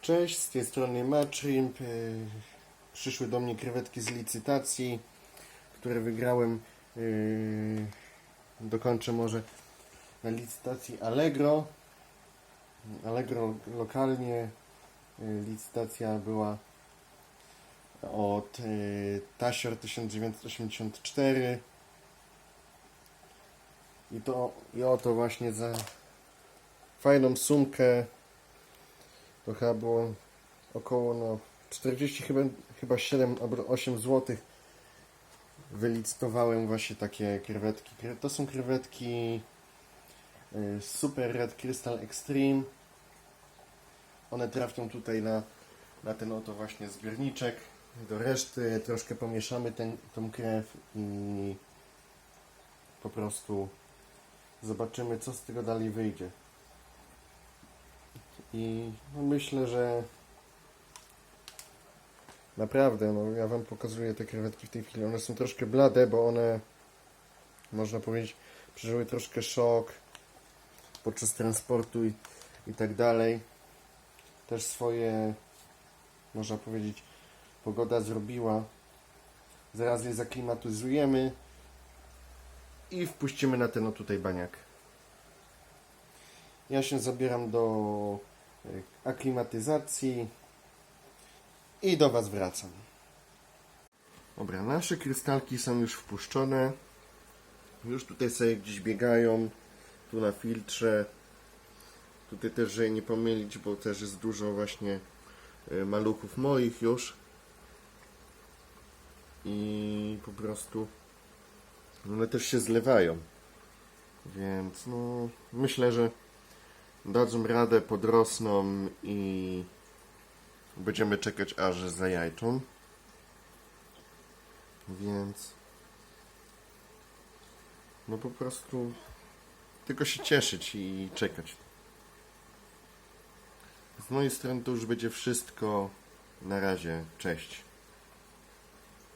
Cześć, z tej strony Matrimp. Yy, Przyszły do mnie krewetki z licytacji, które wygrałem. Yy, Dokończę może na licytacji Allegro. Allegro lokalnie. Yy, Licytacja była od Tasior 1984. I to i oto właśnie za fajną sumkę to chyba było około no 40 chyba, chyba 7 albo 8 zł wylicytowałem właśnie takie krewetki. Kre- To są krewetki y, Super Red Crystal Extreme. One trafią tutaj na, na ten oto właśnie zbiorniczek. Do reszty troszkę pomieszamy ten, tą krew i po prostu zobaczymy co z tego dalej wyjdzie. I no myślę, że naprawdę, no ja Wam pokazuję te krewetki w tej chwili. One są troszkę blade, bo one, można powiedzieć, przeżyły troszkę szok podczas transportu i, i tak dalej. Też swoje, można powiedzieć, pogoda zrobiła. Zaraz je zaklimatyzujemy i wpuścimy na ten o tutaj baniak. Ja się zabieram do aklimatyzacji i do Was wracam. Dobra, nasze krystalki są już wpuszczone. Już tutaj sobie gdzieś biegają. Tu na filtrze. Tutaj też, żeby nie pomylić, bo też jest dużo właśnie y, maluchów moich już. I po prostu one też się zlewają. Więc no myślę, że dadzą radę, podrosną i będziemy czekać aż zajajczą. Więc no po prostu tylko się cieszyć i czekać. Z mojej strony to już będzie wszystko. Na razie, cześć.